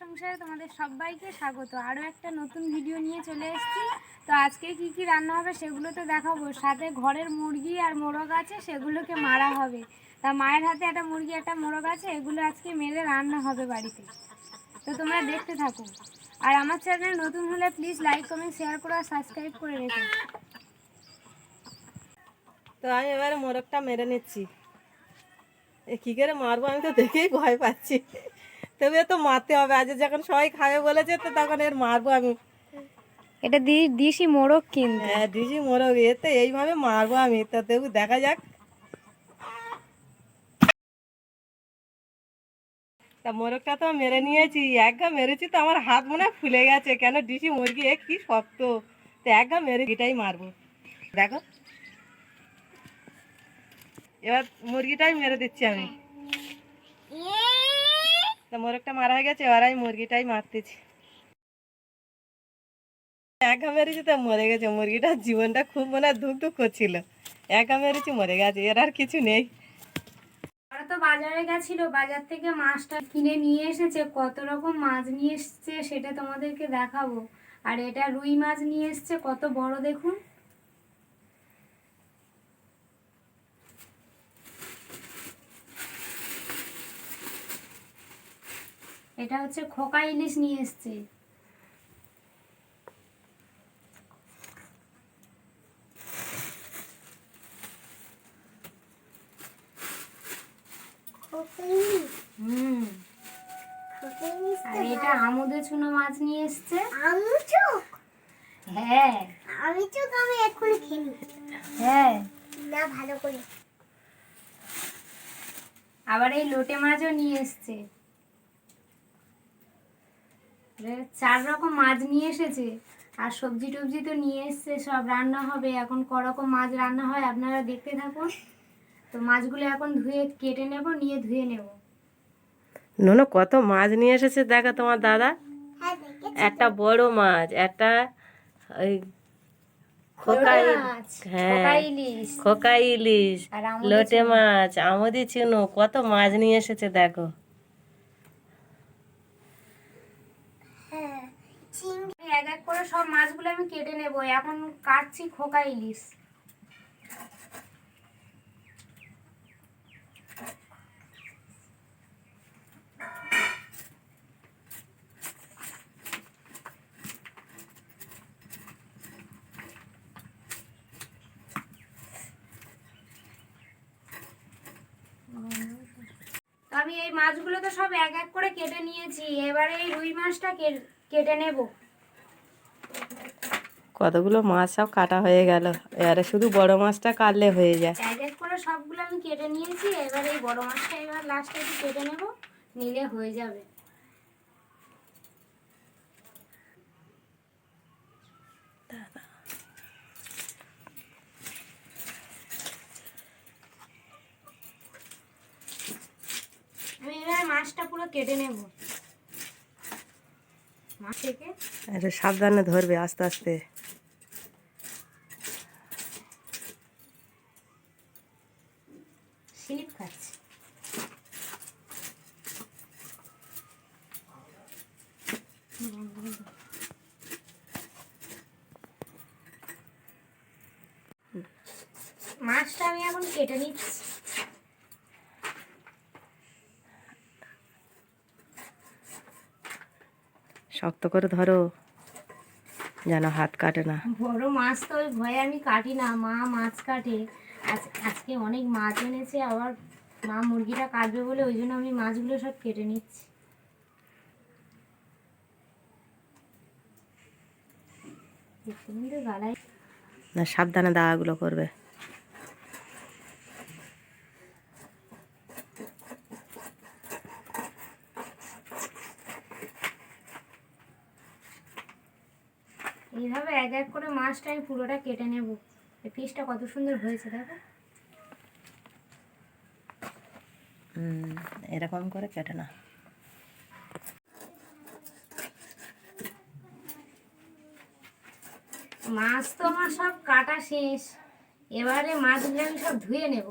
সংসারে তোমাদের সবাইকে স্বাগত। আরও একটা নতুন ভিডিও নিয়ে চলে এসেছি। তো আজকে কি কি রান্না হবে সেগুলো তো দেখাবো। সাথে ঘরের মুরগি আর মোরগ আছে, সেগুলোকে মারা হবে। তা মায়ের হাতে একটা মুরগি, একটা মোরগ আছে, এগুলো আজকে মেরে রান্না হবে বাড়িতে। তো তোমরা দেখতে থাকো। আর আমার চ্যানেল নতুন হলে প্লিজ লাইক কমেন্ট শেয়ার করো আর সাবস্ক্রাইব করে রেখো। তো আমি এবারে মোরগটা মেরে নিচ্ছি। এ কী করে মারবো? আমি তো দেখেই ভয় পাচ্ছি। তবে তো মারতে হবে। আজ যখন সবাই খাবে বলেছে তো তখন এর মারবো আমি। এটা দি দিশি মোরগ কিন্তু। হ্যাঁ ডিজি মোরগ এতে এইভাবে মারবো আমি। তো তবু দেখা যাক। তা মোরগটা তো মেরে নিয়েছি। এক ঘা মেরেছি তো আমার হাত মনে ফুলে গেছে। কেন ডিসি মুরগি এ কি শক্ত। তো এক ঘা মেরে এটাই মারবো। দেখো। এবার মুরগিটাই মেরে দিচ্ছি আমি। তা মোরগটা মারা হয়ে গেছে, এবার আমি মুরগিটাই মারতেছি। একা মেরেছি তো মরে গেছে, মুরগিটার জীবনটা খুব মনে হয় দুঃখ দুঃখ করছিল। একা মেরেছি, মরে গেছে, এর আর কিছু নেই। তো বাজারে গেছিল, বাজার থেকে মাছটা কিনে নিয়ে এসেছে, কত রকম মাছ নিয়ে এসেছে সেটা তোমাদেরকে দেখাবো। আর এটা রুই মাছ নিয়ে এসেছে, কত বড় দেখুন। এটা হচ্ছে খোকা ইলিশ নিয়ে এসেছে। হুম। আর এটা আমুদে চুনো মাছ নিয়ে এসছে। আমি চোখ হ্যাঁ। আমি চোখ আমি এক্ষুনি খেলি হ্যাঁ। না ভালো করে। আবার এই লোটে মাছও নিয়ে এসছে। চার রকম মাছ নিয়ে এসেছে। আর সবজি টবজি তো নিয়ে এসছে সব রান্না হবে। এখন ক রকম মাছ রান্না হয় আপনারা দেখতে থাকুন। তো মাছগুলো এখন ধুয়ে কেটে নেব নিয়ে ধুয়ে নেব। নুনো কত মাছ নিয়ে এসেছে দেখো তোমার দাদা? হ্যাঁ একটা বড় মাছ একটা ওই খোকা মাছ হ্যাঁ। ইলিশ। লোটে মাছ আমাদের চিনো কত মাছ নিয়ে এসেছে দেখো হ্যাঁ চিংড়ি আমি এক এক করে সব মাছগুলো আমি কেটে নেব। এখন কাটছি খোকা ইলিশ। আমি এই মাছগুলো তো সব এক এক করে কেটে নিয়েছি। এবারে এই রুই মাছটা কেটে নেব। কতগুলো মাছ সব কাটা হয়ে গেল। এবারে শুধু বড় মাছটা কাটলে হয়ে যায়। করে সবগুলো আমি কেটে নিয়েছি। এবার এই বড় মাছটা এবার লাস্টে একটু কেটে নেব, নিলে হয়ে যাবে। আমি এবার মাছটা পুরো কেটে নেব। একটু সাবধানে ধরবে আস্তে আস্তে। স্লিপ খাচ্ছে। মাছটা আমি এখন কেটে নিচ্ছি। শক্ত করে ধরো যেন হাত কাটে না। বড় মাছ তো ওই ভয়ে আমি কাটি না মা মাছ কাটে। আজ আজকে অনেক মাছ এনেছে আবার মা মুরগিটা কাটবে বলে ওই জন্য আমি মাছগুলো সব কেটে নিচ্ছি। না সাবধানে দাগাগুলো করবে এইভাবে এক এক করে মাছটা আমি পুরোটা কেটে নেব। এই পিসটা কত সুন্দর হয়েছে দেখো। এরকম করে কেটে না মাছ তো আমার সব কাটা শেষ। এবারে মাছগুলো আমি সব ধুয়ে নেব।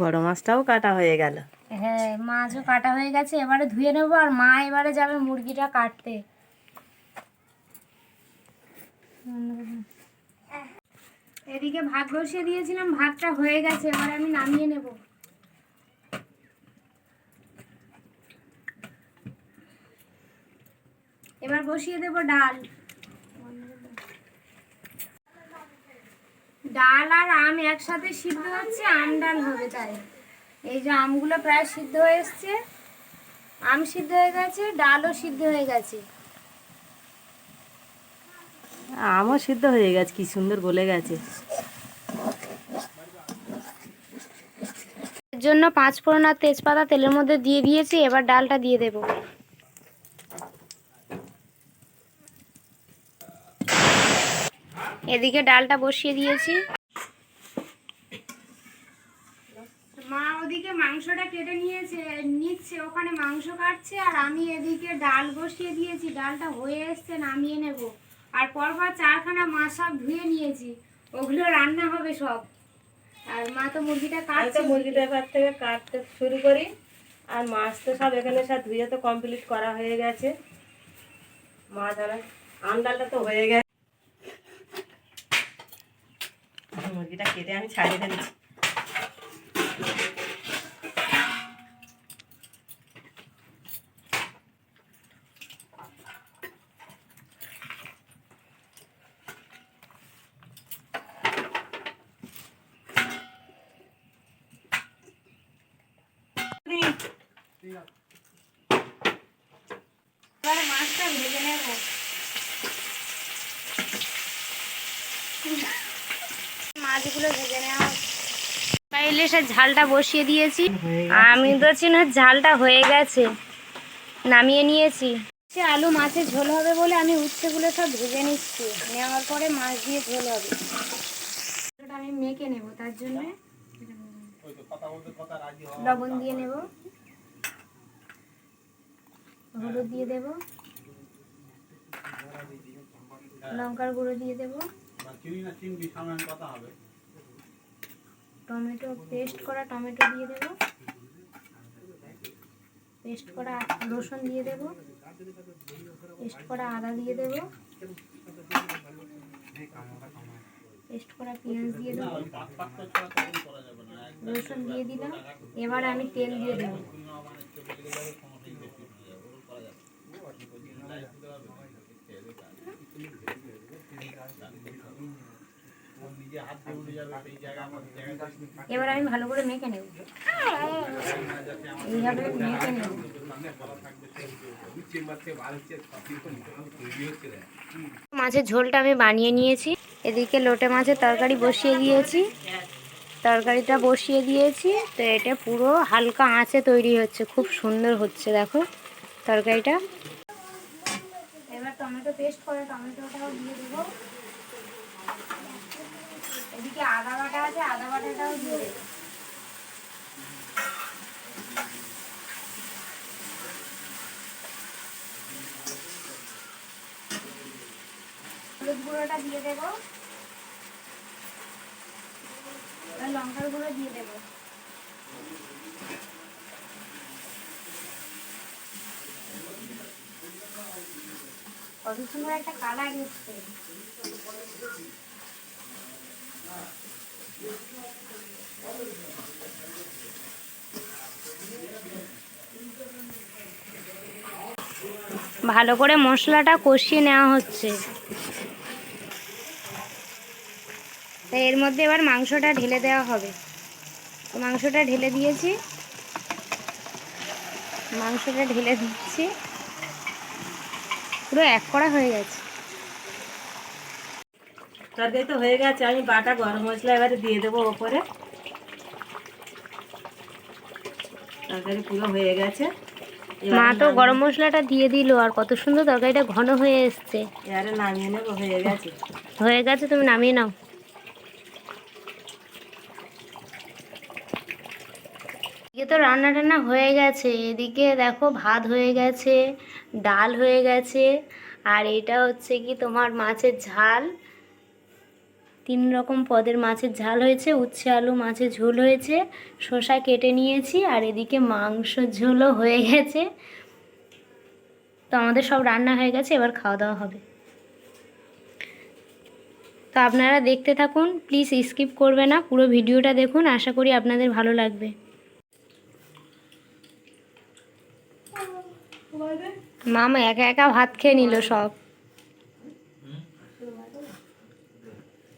বড় মাছটাও কাটা হয়ে গেল। হ্যাঁ মাছও কাটা হয়ে গেছে এবারে ধুয়ে নেব। আর মা এবারে যাবে মুরগিটা কাটতে। এদিকে ভাত বসিয়ে দিয়েছিলাম, ভাতটা হয়ে গেছে, এবার আমি নামিয়ে নেব। এবার বসিয়ে দেব ডাল। ডাল আর আম একসাথে সিদ্ধ হচ্ছে, আম ডাল হবে তাই। এই যে আমগুলো প্রায় সিদ্ধ হয়ে এসছে, আম সিদ্ধ হয়ে গেছে, ডালও সিদ্ধ হয়ে গেছে। আমও সিদ্ধ হয়ে গেছে কি সুন্দর গলে গেছে। এর জন্য পাঁচ ফোড়ন আর তেজপাতা তেলের মধ্যে দিয়ে দিয়েছি এবার ডালটা দিয়ে দেব। এদিকে ডালটা বসিয়ে দিয়েছি। মা ওদিকে মাংসটা কেটে নিয়েছে নিচ্ছে ওখানে মাংস কাটছে আর আমি এদিকে ডাল বসিয়ে দিয়েছি ডালটা হয়ে এসছে নামিয়ে নেব। আর পরপর চারখানা মাছ সব ধুয়ে নিয়েছি। ওগুলো রান্না হবে সব। আর মা তো মুরগিটা কাটছে। মুরগিটা এবার থেকে কাটতে শুরু করি। আর মাছ তো সব এখানে সব ধুয়ে তো কমপ্লিট করা হয়ে গেছে। মাছ আর আম ডালটা তো হয়ে গেছে। মুরগিটা কেটে আমি ছাড়িয়ে ফেলেছি এবারে মাছটা ভেজে নেব মাছগুলো ইলিশের ঝালটা বসিয়ে দিয়েছি। আমি তো চিনি, ঝালটা হয়ে গেছে। নামিয়ে নিয়েছি। সে আলু মাছের ঝোল হবে বলে আমি উচ্ছেগুলো সব ভেজে নিচ্ছি। নেওয়ার পরে মাছ দিয়ে ঝোল হবে। আমি মেখে নেব, তার জন্য লবণ দিয়ে নেব। হলুদ দিয়ে দেব। লঙ্কার গুঁড়ো দিয়ে দেব। টমেটো পেস্ট করা টমেটো দিয়ে দেব। পেস্ট করা রসুন দিয়ে দেব। পেস্ট করা আদা দিয়ে দেব। পেস্ট করা পেঁয়াজ দিয়ে দেবো। রসুন দিয়ে দিলাম। এবার আমি তেল দিয়ে দেবো। এবার আমি ভালো করে মেখে নেব। এইভাবে মেখে নেব। মাছের ঝোলটা আমি বানিয়ে নিয়েছি। এদিকে লোটে মাছের তরকারি বসিয়ে দিয়েছি। তরকারিটা বসিয়ে দিয়েছি। তো এটা পুরো হালকা আঁচে তৈরি হচ্ছে। খুব সুন্দর হচ্ছে দেখো তরকারিটা। এবার টমেটো পেস্ট করে টমেটোটাও দিয়ে দেবো। এদিকে আদা বাটা আছে, আদা বাটাটাও দিয়ে দেবো। হলুদ গুঁড়োটা দিয়ে দেবো। লঙ্কার গুঁড়ো দিয়ে দেবো। কত সুন্দর একটা কালার এসছে। ভালো করে মশলাটা কষিয়ে নেওয়া হচ্ছে। তাই এর মধ্যে এবার মাংসটা ঢেলে দেওয়া হবে। মাংসটা ঢেলে দিয়েছি। মাংসটা ঢেলে দিচ্ছি। পুরো এক করা হয়ে গেছে। তরকারি তো হয়ে গেছে আমি বাটা গরম মশলা এবারে দিয়ে দেবো ওপরে। তরকারি পুরো হয়ে গেছে। মা তো গরম মশলাটা দিয়ে দিল আর কত সুন্দর তরকারিটা ঘন হয়ে এসছে। এবারে নামিয়ে নেব হয়ে গেছে। হয়ে গেছে তুমি নামিয়ে নাও। এদিকে তো রান্না টান্না হয়ে গেছে এদিকে দেখো ভাত হয়ে গেছে ডাল হয়ে গেছে আর এটা হচ্ছে কি তোমার মাছের ঝাল। তিন রকম পদের মাছের ঝাল হয়েছে উচ্ছে আলু মাছের ঝোল হয়েছে শসা কেটে নিয়েছি আর এদিকে মাংস ঝোলও হয়ে গেছে তো আমাদের সব রান্না হয়ে গেছে এবার খাওয়া দাওয়া হবে তো আপনারা দেখতে থাকুন প্লিজ স্কিপ করবে না পুরো ভিডিওটা দেখুন আশা করি আপনাদের ভালো লাগবে মামা একা একা ভাত খেয়ে নিল সব সঙ্গে এই মাছ খাবে তো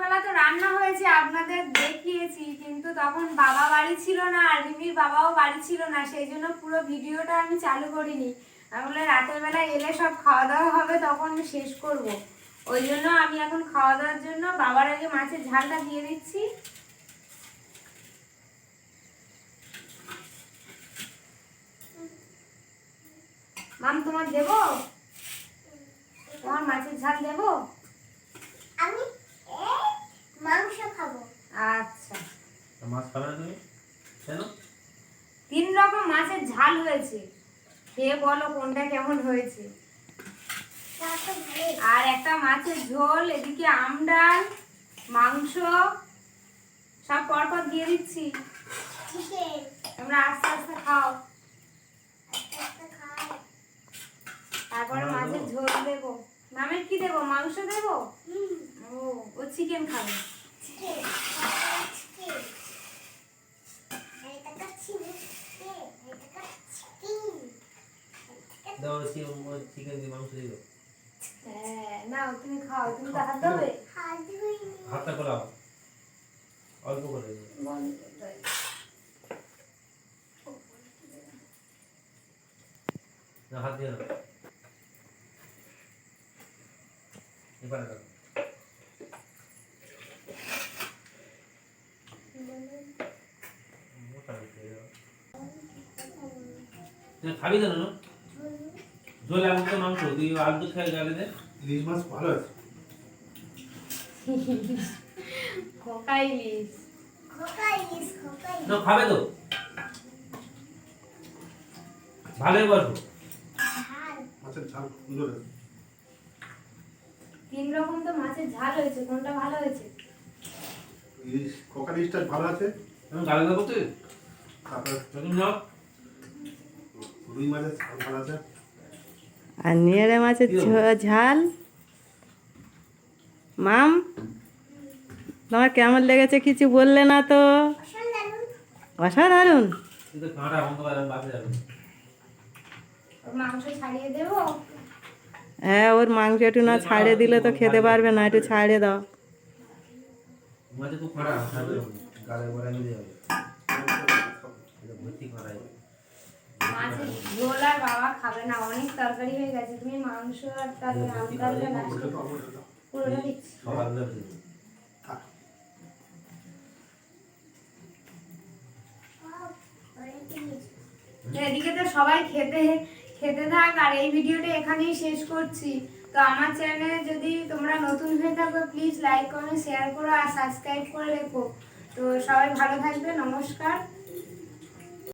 দুপুরবেলা তো রান্না হয়েছে, আপনাদের দেখিয়েছি, কিন্তু তখন বাবা বাড়ি ছিল না আর রিমির বাবাও বাড়ি ছিল না, সেই জন্য পুরো ভিডিওটা আমি চালু করিনি। আমি বলে রাতের বেলা এলে সব খাওয়া দাওয়া হবে, তখন শেষ করব। ওই জন্য আমি এখন খাওয়া দাওয়ার জন্য বাবার আগে মাছের ঝালটা দিয়ে দিচ্ছি। মাম, তোমার দেবো? তোমার মাছের ঝাল দেবো? আমি এই মাংস খাব আচ্ছা মাছ খাবে না তুমি? কেন? তিন রকম মাছের ঝাল হয়েছে। খেয়ে বলো কোনটা কেমন হয়েছে। আর একটা মাছের ঝোল এদিকে আমডাল মাংস সব পরপর দিয়ে দিচ্ছি। তোমরা আস্তে আস্তে খাও। তারপরে মাছের ঝোল দেবো। মামের কি দেবো? মাংস দেবো? ও ও চিকেন খাবে চিকেন চিকেন এটা কাচ্ছি না এটা কাচ্ছি দাও চিকেন দিয়ে মাংস দিও হ্যাঁ নাও তুমি খাও তুমি তো হাত দেবে হাত ধুইনি হাতটা খোলাও অল্প করে দিও। না হাত দিয়ে না এবারে দাও মোটা হয়েছে, দাও। তুই খাবি না না ঝোল আলু তো মাংস? তুই আলু খাই গালে দে। ইলিশ মাছ ভালো আছে। খোকা ইলিশ। খোকা ইলিশ খোকা ইলিশ। খাবে তো। ভালোই বলব। ঝাল। মাছের ঝাল সুন্দর আছে তিন রকম তো মাছের ঝাল হয়েছে কোনটা ভালো হয়েছে? ইলিশ খোকা ইলিশটা ভালো আছে। আমি গালে দেবো তুই? তারপর নতুন যাও রুই মাছের ঝাল ভালো আছে। আর নিয়ারে মাছের ঝ- ঝাল? মাম? তোমার কেমন লেগেছে কিছু বললে না তো? অসাধারণ। তো হ্যাঁ ওর মাংস একটু না ছাড়ে দিলে তো খেতে পারবে না একটু ছাড়ে দাও। মাঝে খুব কাঁটা গালে গড়াই মিলে যাবে। এটা ভর্তি ঝোল আর বাবা খাবে না অনেক তরকারি হয়ে গেছে। তুমি মাংস আর পুরোটা দিচ্ছি। এদিকে তো সবাই খেতে খেতে থাক আর এই ভিডিওটা এখানেই শেষ করছি। তো আমার চ্যানেলে যদি তোমরা নতুন হয়ে থাকো প্লিজ লাইক কমেন্ট শেয়ার করো আর সাবস্ক্রাইব করে রেখো। তো সবাই ভালো থাকবে নমস্কার।